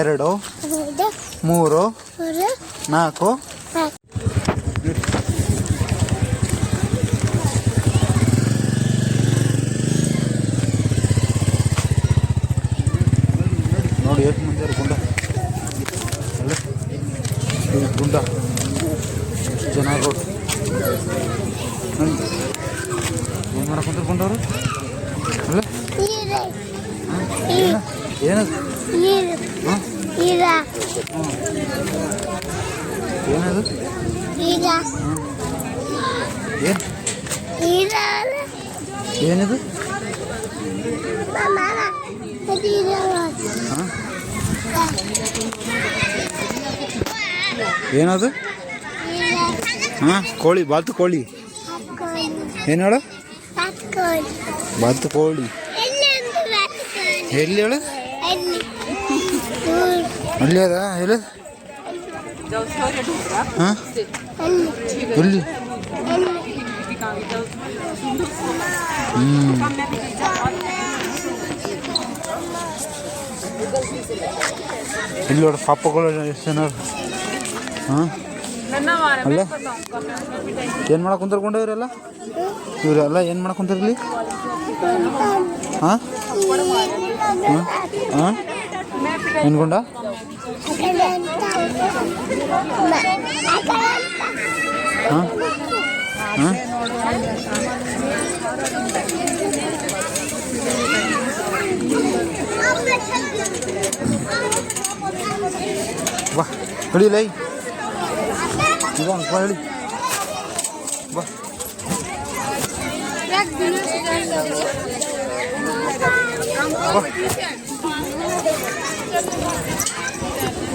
ಎರಡು ಮೂರು ನಾಲ್ಕು. ನೋಡಿ ಎಷ್ಟು ಮಂದಿ ಗುಂಡ. ಅಲ್ಲ? ಗುಂಡ. ಎಷ್ಟು ಜನ ರೋಡ್ ಏನು ಮಾಡಕೊಂತಾರೆ ಗುಂಡವರು? ಅಲ್ಲ? ನೀರು ಏನ ಏನದು ನೀರು ಹಾಂ ನೀರ ಏನದು ನೀರ ಏನು ನೀರ ಏನಿದು ಮಾಮ ನೀರ ಹಾಂ ಏನದು ಹಾಂ ಕೋಳಿ ಬಾತು ಕೋಳಿ ಏನು ಹೇಳು ಹಾಕೊಂಡು ಬಾತು ಕೋಳಿ ಎಲ್ಲಿ ಒಂದು ಹಾಕೊಂಡು ಎಲ್ಲಿ ಹೇಳು ಎಲ್ಲಿ ದೂರ ಅಲ್ಲಿ ಅದ? ಹೇಳು ಹಾಂ? ಎಲ್ಲಿ? ಎಲ್ಲಿ ಇಲ್ಲಿ ನೋಡಿ, ಪಾಪಗಳು ಎಷ್ಟು ಜನ ಹಾಂ? ಅಲ್ಲ? ಏನು ಮಾಡಕ್ಕೆ ಕುಂತರ್ಕೊಂಡು ಇವರೆಲ್ಲ ಇವರೆಲ್ಲ ಏನು ಮಾಡಕ್ಕೆ ಕುಂತಾರಿಲ್ಲಿ ಹಾಂ ಹಾಂ? ಹಾಂ? ಹಾಂ? ಹಾಂ? ಬಾ ಹಿಡಿಲ್ಲ ಈಗ ಬಾ ಹೇಳಿ ಬಾ ಬಾ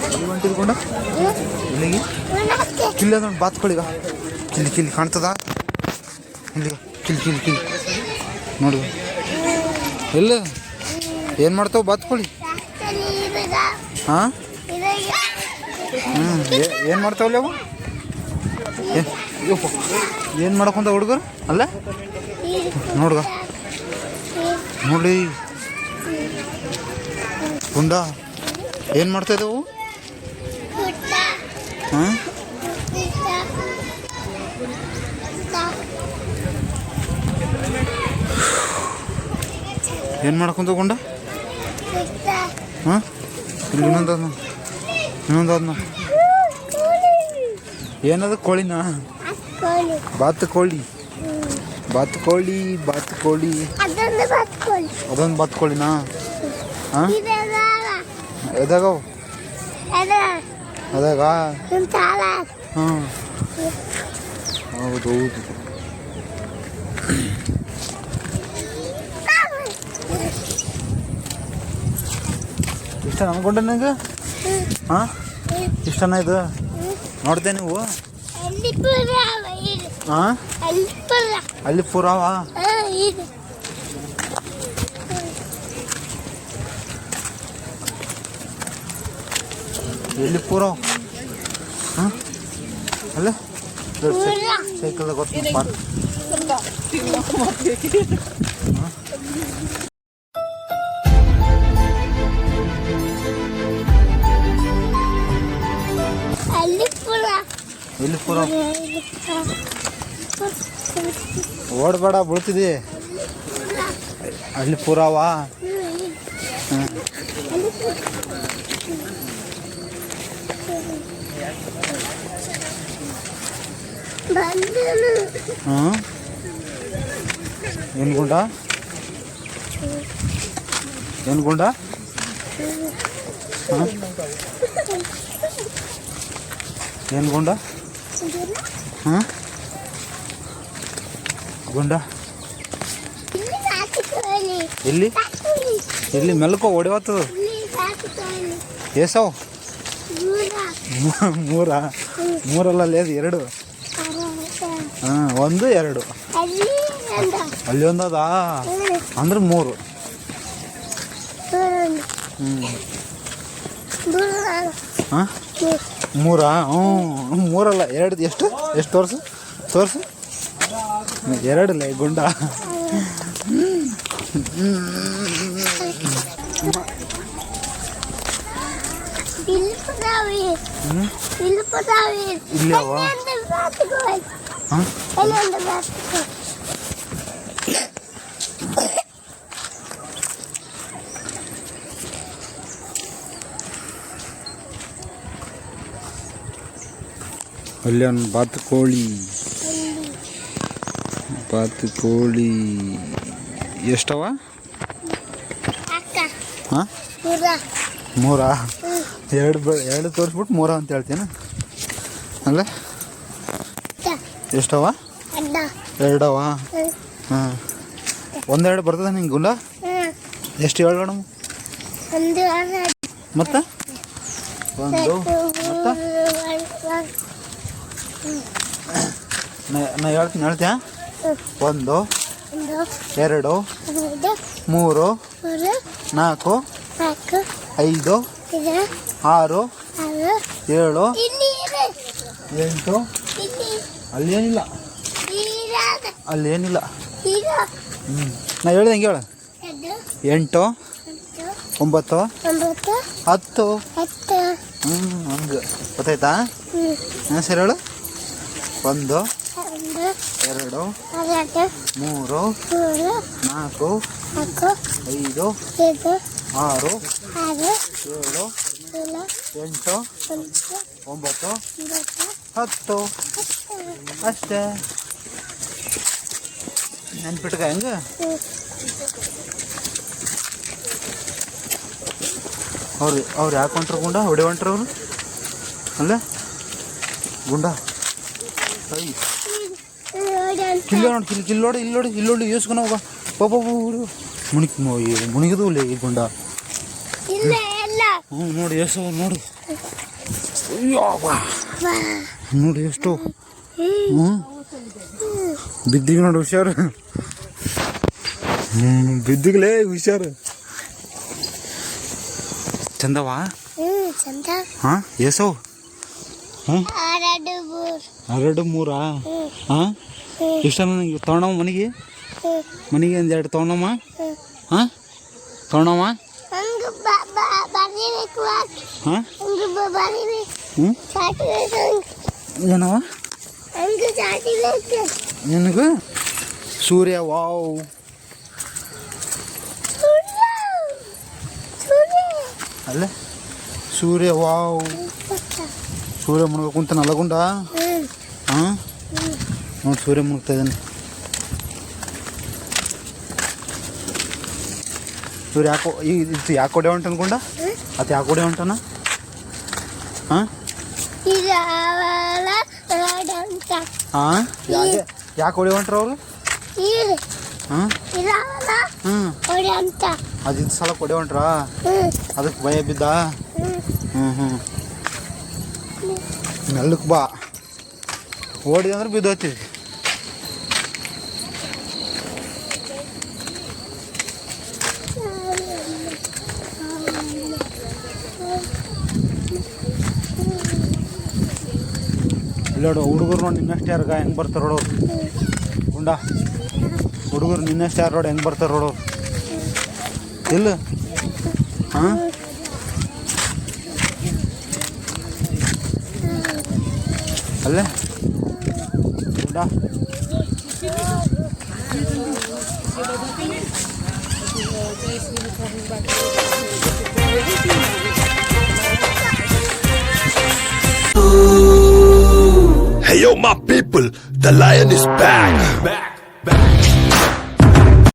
ಎಲ್ಲಿ ಹೊಂಟಿದ್ಕೊಂಡ ಇಲ್ಲಿಗೆ ಕಿಲ್ಲಿ ಅದೊಂದು ಬಾತ್ಕೊಳ್ಳಿಗ ಕಾಣ್ತದ ಇಲ್ಲಿಗ ಕಿಲ್ಲಿ ಕಿಲ್ಲಿ ಕಿಲ್ಲಿ ನೋಡು ಎಲ್ಲ ಏನು ಮಾಡ್ತಾವ ಬಾತ್ಕೊಳ್ಳಿ ಹಾಂ ಹ್ಞೂ ಏನು ಮಾಡ್ತಾವಲ್ಲ ಅವು ಏನು ಮಾಡಕೊಂತ ಹುಡುಗರು ಅಲ್ಲ ನೋಡ್ಗ ನೋಡಿ ಗುಂಡ ಏನು ಮಾಡ್ತಾ ಇದ್ದಾವು ಹಾಂ? ಏನು ಮಾಡ್ಕೊಂತ ಗುಂಡ? ಹಾಂ? ಇನ್ನೊಂದು ಅದ್ನ ಇನ್ನೊಂದು ಅದನ್ನ ಏನದು ಕೋಳಿನಾ? ಬಾತು ಕೋಳಿ. ಬಾತ್ ಕೋಳಿ ಬಾತು ಕೋಳಿ. ಅದೊಂದು ಬತ್ಕೊಳ್ಳಿ ಅದೊಂದು ಬಾತು ಕೋಳಿನಾ ಹಾಂ ಎದಾಗವು ಅದ ಅದಾಗ ಹಾಂ. ಹೌದು ಹೌದು. ಇಷ್ಟ ಅನ್ಕೊಂಡೆ ನಂಗೆ? ಹಾಂ? ಇಷ್ಟನ ಇದು? ನೋಡ್ದೆ ನೀವು? ಹಾಂ? ಅಲ್ಲಿ ಪುರ ಅಲ್ಲಿ ಪುರಾವ ಹಾ ಇದು ಎಲ್ಲಿ ಪೂರ. ಹಾಂ? ಅಲ್ಲ? ಪುರ. ಸೈಕಲ್ ಗೊತ್ತು ಪಾರ್ಕ್. ಅಲ್ಲಿ ಪುರ. ಎಲ್ಲಿ ಪುರಾವ್ ಓಡಬೇಡ ಬೀಳ್ತಿದೆ. ಅಲ್ಲಿ ಪುರಾವ? ಹಾಂ ಬಂದನು ಹಾಂ ಏನು ಗುಂಡ ಏನು ಗುಂಡ ಹಾಂ ಏನು ಗುಂಡ ಹಾಂ ಗುಂಡ ಇಲ್ಲಿ ಸಾಕಿಕೊಳ್ಳಿ ಒಂದು ಎರಡು. ಅಲ್ಲಿ ಒಂದು. ಅಲ್ಲಿ ಒಂದದ ಅಂದ್ರೆ ಮೂರು. ಹಾಂ? ಮೂರಾ? ಹ್ಞೂ. ಮೂರಲ್ಲ ಎರಡು ಎಷ್ಟು? ಎಷ್ಟು ತೋರಿಸು? ತೋರಿಸು? ಎರಡು ಈ ಗುಂಡ. ಪುಟಾವಿ ಹ್ಞೂ ಇಲ್ಲಿ ಪುಟಾವಿ ಇಲ್ಲಿ ಅವ? ಒಂದು ಬ್ಯಾಟ್ಗಳು ಹಾಂ ಎಲ್ಲೊಂದು ಬ್ಯಾಟ್ಗಳು ಅಲ್ಲಿ ಒಂದು ಬಾತುಕೋಳಿ ಬಾತುಕೋಳಿ ಎಷ್ಟವ ಅಕ್ಕ ಹಾಂ ಪುರ ಮೂರಾ ಎರಡು ಬೆ ಎರಡು ತೋರಿಸ್ಬಿಟ್ಟು ಮೂರ ಅಂತ ಹೇಳ್ತೀನ ಅಲ್ಲ ಎಷ್ಟವ? ಎರಡವ? ಹ್ಮ್. ಹಾಂ ಒಂದೆರಡು ಬರ್ತದ ನಿಂಗೆ ಗುಂಡ ಹ್ಮ್. ಎಷ್ಟು ಹೇಳು ಮೇಡಮ್ ಮತ್ತೆ? ಒಂದು ಮತ್ತೆ? ನಾ ಹೇಳ್ತೀನಿ ಹೇಳ್ತೀಯ? ಒಂದು ಎರಡು ಮೂರು ನಾಲ್ಕು ಐದು ಆರು ಏಳು ಎಂಟು ಇಲ್ಲಿ ಅಲ್ಲಿ ಏನಿಲ್ಲ ಇರಾದ ಅಲ್ಲಿ ಏನಿಲ್ಲ ಈಗ ಹ್ಞೂ ನಾ ಹೇಳ್ದೆ ಹೆಂಗೆ ಹೇಳು? ಎಂಟು? ಒಂಬತ್ತು? ಹತ್ತು? ಹ್ಞೂ ಹಂಗೆ. ಗೊತ್ತಾಯ್ತಾ? ಹಾಂ ಸರಿ ಹೇಳು? ಒಂದು ಎರಡು ಮೂರು ನಾಲ್ಕು ಐದು ಆರು ಏಳು ಎಂಟು? ಒಂಬತ್ತು? ಹತ್ತು. ಅಷ್ಟೇ. ನೆನ್ಪಿಟ್ಕ ಹೆಂಗ? ಅವ್ರಿ ಅವ್ರು ಯಾಕೆ ಹೊಂಟ್ರ ಗುಂಡ? ಹೊಡಿ ಹೊಂಟ್ರ ಅವರು? ಅಲ್ಲ? ಗುಂಡ. ಕಿಲ್ಲ ನೋಡಿ ಕಿಲ್ ಕಿಲ್ ಇಲ್ಲೋಡಿ ಇಲ್ಲಿ ನೋಡಿ ಇಲ್ಲಿ ನೋಡಿ ಯೋಸ್ಕೊನ ಹೋಗ ಪಾಪ ಮುಣಿಕ್ ಮುಣಿಗದು ಇಲ್ಲ ಈ ಗುಂಡ. ಹ್ಞೂ ನೋಡಿ ಯೋಸ್ ನೋಡಿ. ನೋಡಿ ಎಷ್ಟು. ಹ್ಞೂ ಬಿದ್ದಿಗೆ ನೋಡಿ ಹುಷಾರು. ಬಿದ್ದಿಗ್ಲೇ ಹುಷಾರು. ಚಂದವಾ ಹಾಂ ಎಸವು ಹಾಂ ಎರಡು ಮೂರು ಹಾಂ? ಇಷ್ಟ ನನಗೆ ತೊಗೊಂಡವ ಮನೆಗೆ? ಮನೆಗೆ ಒಂದು ಎರಡು ತೊಗೊಂಡಮ್ಮ ಹಾಂ? ಬರೀಬೇಕು ಹಾಂ? ಹಂಗ ಬರೀಬೇಕು ಹ್ಞೂ ಚಾಟಿಬೇಕು ಏನವ ಹಂಗ ಚಾಟಿಬೇಕು ನಿನಗೆ ಸೂರ್ಯ ವಾವ್ ಸೂರ್ಯ ಸೂರ್ಯ ಅಲ್ಲೇ ಸೂರ್ಯ ವಾವ್ ಸೂರ್ಯ ಮುಳುಗ ಕುಂತಾನ ಅಲ್ಲಗುಂಡ ಹ್ಮ್ ಹಾಂ ನೋಡಿ ಸೂರ್ಯ ಮುಳುಗ್ತಾ ಇದ್ದಾನೆ ಸೂರ್ಯ ಯಾಕೋ ಈ ಇದು ಯಾಕೆ ಹೊಡೆ ಹೊಂಟ ಅನ್ಕೊಂಡ ಅದು ಯಾಕೆ ಹೊಡೆ ಹೊಂಟನ ಹಾಂ ಹಾಂ ಯಾಕೆ ಯಾಕೆ ಹೊಡೆ ಹೊಂಟ್ರ ಅವರು? ಹಾಂ? ಹ್ಞೂ ರೋಡ್ ಅಂತ. ಅದು ಸಲ ಕೊಡಿ ಹೊಂಟ್ರ ಅದಕ್ಕೆ ಭಯ ಬಿದ್ದ? ಹ್ಮ್. ಹ್ಞೂ ಹ್ಞೂ ಮೆಲ್ಲಕ್ಕೆ ಬಾ. ಓಡಿ ಅಂದ್ರೆ ಬಿದ್ದೋಯ್ತೀವಿ. ಇಲ್ಲ ನೋಡು ಹುಡುಗರು ನೋಡಿ ನಿನ್ನಷ್ಟು ಯಾರು ಹೆಂಗೆ ಬರ್ತಾರೆ ನೋಡು. ಗುಂಡ. ಹುಡುಗರು ನಿನ್ನಷ್ಟು ಯಾರು ನೋಡಿ ಹೆಂಗ್ ಬರ್ತಾರೆ ನೋಡು. ಇಲ್ಲ ಹಾಂ? ಅಲ್ಲೇ? ಗುಂಡ. Hey yo, my people, the lion is back. Back, back.